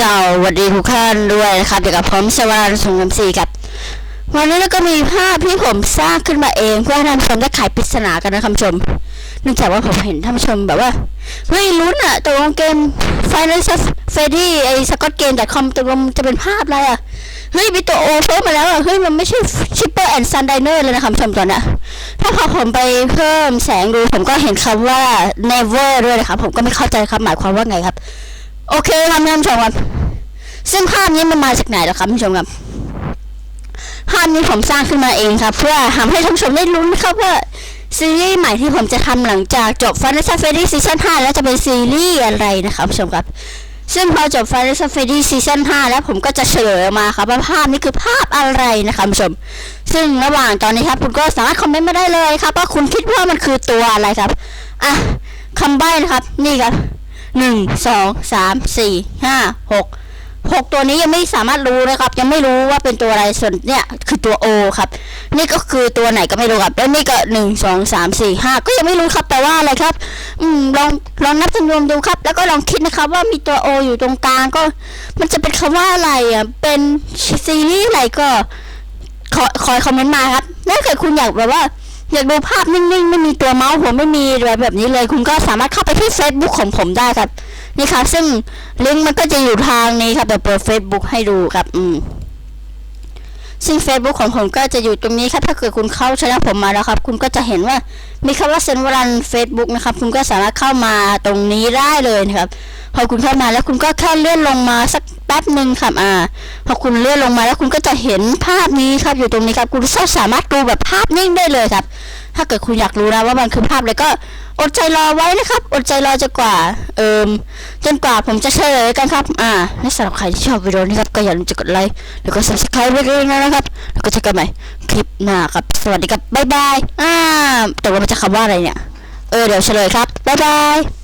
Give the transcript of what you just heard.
สวัสดีทุกท่านด้วยนะครับเดี๋ยวกับผมสวรรค์สงครามสี่ครับวันนี้เราก็มีภาพที่ผมสร้างขึ้นมาเองเพื่อให้ท่านชมได้ไขปริศนากันนะท่านชมเนื่องจากว่าผมเห็นท่านชมแบบว่าเฮ้ยลุ้นอะตกลงเกม Final Freddy ไอสกอตเกมแต่คอมตกลงจะเป็นภาพอะไรอะเฮ้ยมีตัวโอเพิ่มมาแล้วอะเฮ้ยมันไม่ใช่ชิปเปอร์แอนด์ซันไดเนอร์เลยนะคับท่านชมตอนนี้ถ้าพอผมไปเพิ่มแสงดูผมก็เห็นคำว่า never ด้วยนะครับผมก็ไม่เข้าใจครับหมายความว่าไงครับ โอเคครับท่านผู้ชมครับ ซึ่งภาพนี้มันมาจากไหนล่ะครับท่านผู้ชมครับ ภาพนี้ผมสร้างขึ้นมาเองครับ เพื่อทำให้ท่านผู้ชมได้ลุ้นนะครับว่าซีรีส์ใหม่ที่ผมจะทำหลังจากจบ Final Fantasy Season 5 แล้วจะเป็นซีรีส์อะไรนะครับท่านผู้ชมครับ ซึ่งพอจบ Final Fantasy Season 5 แล้วผมก็จะเฉลยออกมาครับว่าภาพนี้คือภาพอะไรนะครับท่านผู้ชม ซึ่งระหว่างตอนนี้ครับคุณก็สามารถคอมเมนต์มาได้เลยครับว่าคุณคิดว่ามันคือตัวอะไรครับ อะคำใบ้นะครับ นี่ครับ หนึ่งสองสามสี่ห้าหกหกตัวนี้ยังไม่สามารถรู้นะครับ ยังไม่รู้ว่าเป็นตัวอะไรส่วนเนี่ยคือตัว O ครับ นี่ก็คือตัวไหนก็ไม่รู้ครับแล้วนี่ก็หนึ่งสองสามสี่ห้าก็ยังไม่รู้ครับแปลว่าอะไรครับ อืมลองลองนับจำนวนดูครับ แล้วก็ลองคิดนะครับ ว่ามีตัว O อยู่ตรงกลางก็ มันจะเป็นคำว่าอะไรอะเป็นซีรีส์อะไรก็ขอคอยคอมเมนต์มาครับถ้าเกิดคุณอยากแบบว่า อยากดูภาพนิ่งๆ ไม่มีตัวเมาส์ผมไม่มีอะไรแบบนี้เลย คุณก็สามารถเข้าไปที่ Facebook ของผมได้ครับ นี่ครับ ซึ่งลิงก์มันก็จะอยู่ทางนี้ครับเดี๋ยวเปิด Facebook ให้ดูครับ อืมซึ่ง Facebook ของผมก็จะอยู่ตรงนี้ครับ ถ้าเกิดคุณเข้าช่องผมมาแล้วครับ คุณก็จะเห็นว่ามีคำว่าเซนวรัน Facebook นะครับ คุณก็สามารถเข้ามาตรงนี้ได้เลยนะครับ พอคุณเข้ามาแล้วคุณก็แค่เลื่อนลงมาสัก แป๊บหนึ่งครับอ่า พอคุณเลื่อนลงมาแล้วคุณก็จะเห็นภาพนี้ครับอยู่ตรงนี้ครับ คุณสามารถดูแบบภาพนิ่งได้เลยครับ ถ้าเกิดคุณอยากรู้นะว่ามันคือภาพอะไรก็อดใจรอไว้นะครับ อดใจรอจนกว่า เอิมจนกว่าผมจะเฉลยกันครับ อ่าและสำหรับใครที่ชอบวิดีโอนี้ครับก็อย่าลืมจะกดไลค์แล้วก็ subscribe ไว้ด้วยนะครับ แล้วก็เจอกันใหม่คลิปหน้าครับ สวัสดีครับบ๊ายบายอ่าแต่ว่ามันจะคำว่าอะไรเนี่ย เออเดี๋ยวเฉลยครับบ๊ายบาย